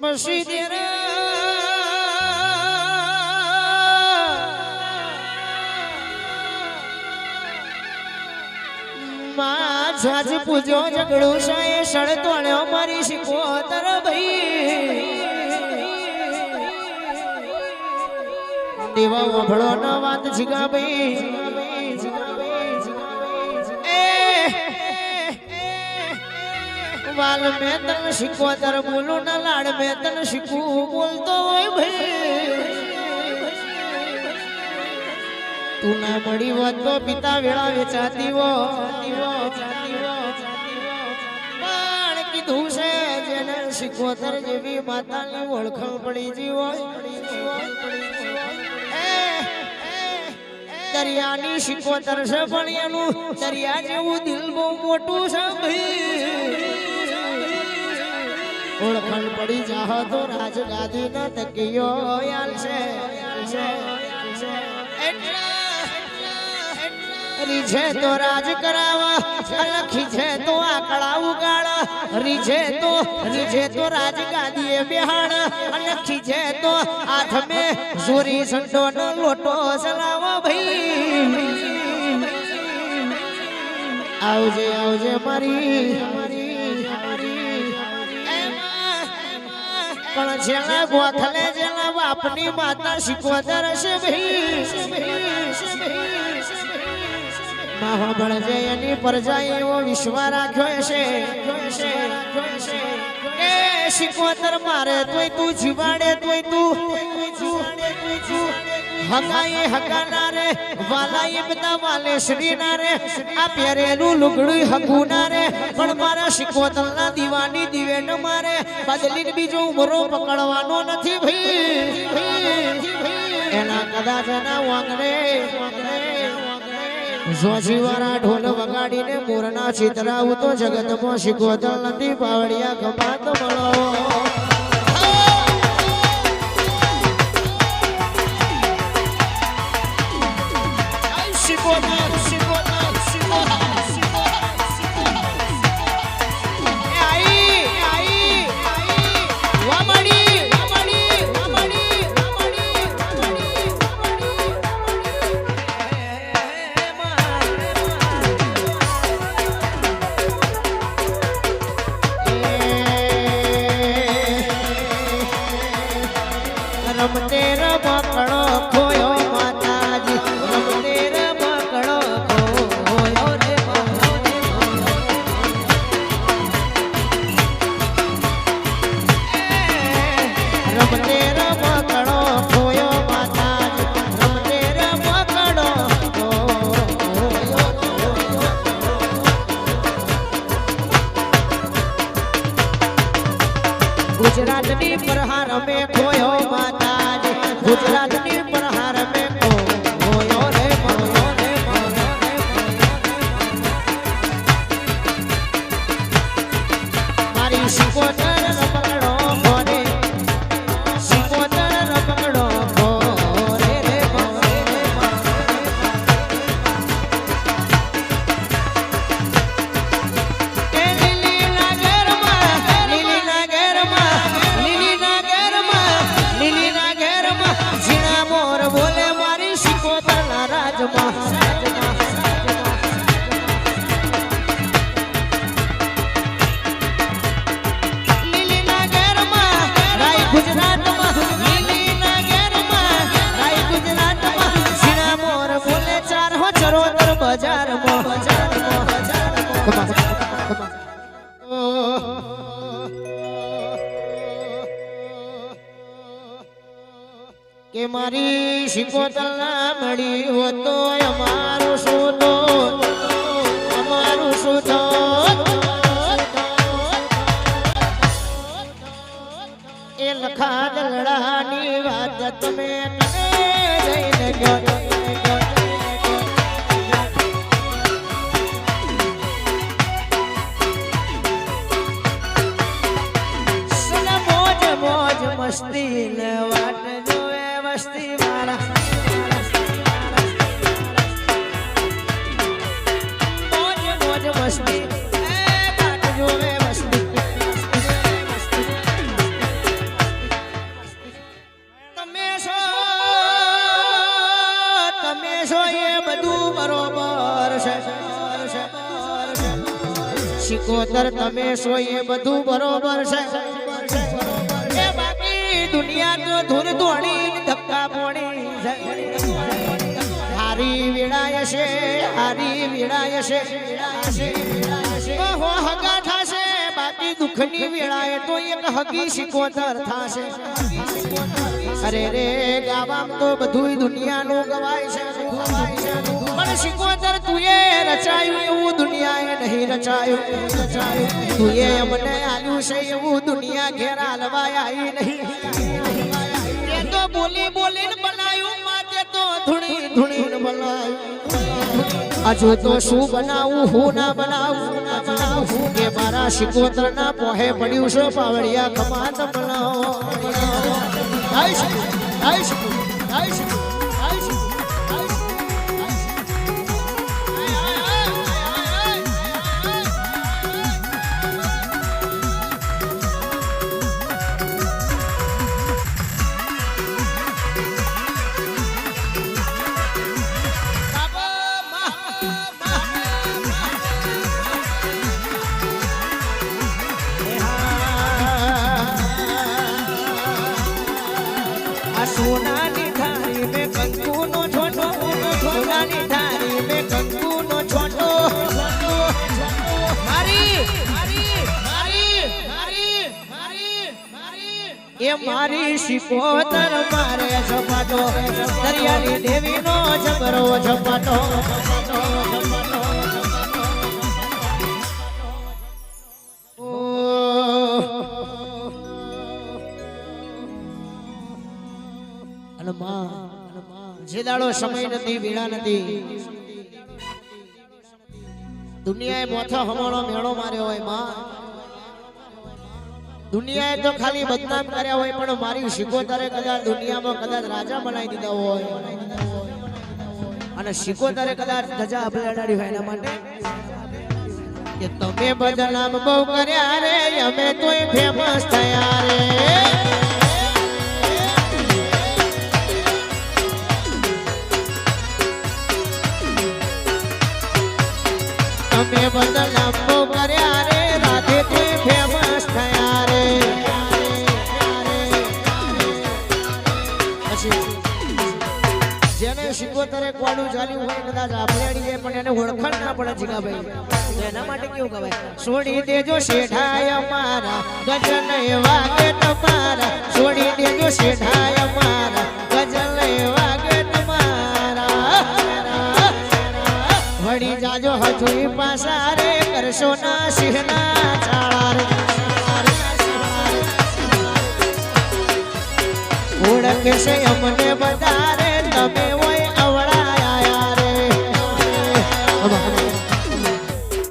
પછી દેરા માં છાજ પૂજો ઝઘડો સાએ સળ તોડ્યો મારી શીખો તર ભાઈ. દેવા વભળો ન વાત જીગા ભાઈ. વાલ મેં તને શીખવો તાર બોલું ના લાડ મેં તને શીખવું બોલતો હોય ભાઈ. તું ના મળી હોત તો પિતા વેળા વેચાતી હો પણ કીધું છે જેને શીખવતર જેવી માતાની ઓળખાણ પડી જી હોય. એ, એ, દરિયાની શીખવતર છે પણ એનું દરિયા જેવું દિલ બહુ મોટું છે ભાઈ. ઓળખાણ પડી જાહો તો રાજગાદી ન તકિયો યાલ છે રીઝે તો રાજ કરાવા લખી છે તો આકડા ઉગાડા. રીછે તો રીઝે તો રાજ ગાદીએ બેહાડ. લખી છે તો હાથ મે સુરી સંડો નો લોટો ચલાવો ભાઈ. આવજે આવજે મારી પણ જેના ગોખલે જેના બાપની માતા શીખવતર છે માહો ભણજે એની પરજા એવો વિશ્વા રાખ્યો છે શીખવતર મારે તોય તું જીવાડે તોય તું હગાએ હગાના રે વાલાએ બધા વાલે શ્રીના રે. આ પહેરેલું લુગડું હગુના રે. પણ મારા શીખવતરના દીવાની દિવેટ મારે. બદલી બીજો ઉમરો પકડવાનો નથી ભાઈ. એના કદાચ ના વાંગરે ઢોલ વગાડીને મોરના ચિતરાવું તો જગતમાં શીખવતલ નથી, પાવડિયા ખમાત મળો. માતાજી કે મારી શિકોતલ ના મળી હોતો અમારું શું તો અમારું તો એ લખા દલડાની વાત તમે જઈને ગયો વસ્તી ને વાટ જોવે વસ્તી મારા મોજ મોજ વસ્તી તમે છો તમે છો એ બધું બરોબર છે શિકોતર તમે છો એ બધું બરોબર છે હારી વીણાય છે. ઓહો હગા થાશે બાકી દુઃખની વેળાએ તો એક હગી શિકોતર થાશે. અરે રે, ગાવામ તો બધુંય દુનિયાનું ગવાય છે. પણ રચાયું, એવું દુનિયાએ નહીં રચાયું. તુંએ અમને આલ્યું છે દુનિયા ઘેર હાલવાય આવી નહીં. તો બોલી બોલીને બનાયું માતે તો ધૂણી ધૂણીને બનાયું હજુ તો શું બનાવું, હું ના બનાવું ના બનાવું, કે મારા શિકોતર ના પોહે પડ્યું છે પાવડિયા કમાત બનાવો. આઈ શકું આઈ શકું આઈ શિકો એ મારી શિકોતર મારે ઝપાટો, દરિયાની દેવીનો જબરો ઝપાટો. જે દાડો સમય નથી, વીણા નથી, દુનિયાએ મોથો હમણો મેળો માર્યો હોય, માં. દુનિયાએ તો ખાલી બદનામ કર્યા હોય, પણ મારી શિકોતરે કદાચ દુનિયામાં કદાચ રાજા બનાવી દીધા હોય. અને શિકોતરે કદાચ ધજા અપલાડાડી હોય એના માટે કે તમે બદનામ બહુ કર્યા રે, અમે તોય ફેમસ થયા રે. તમે બદનામ શિકોતરે કોડું ચાલ્યું હોય કદાચ આપણે પણ એને ઓળખાણ ના પડે જીગાભાઈ તો એના માટે કેવું કહેવાય? છોડી દેજો શેઠાય અમારા ગજન વાગે તમારા. છોડી દેજો શેઠાય અમારા ગજન વાગે તમારા. વળી જાજો હજુ પાસા રે, કરશો ના સિંહના ચાળા રે. ઓળખશે ઓળખે છે અમને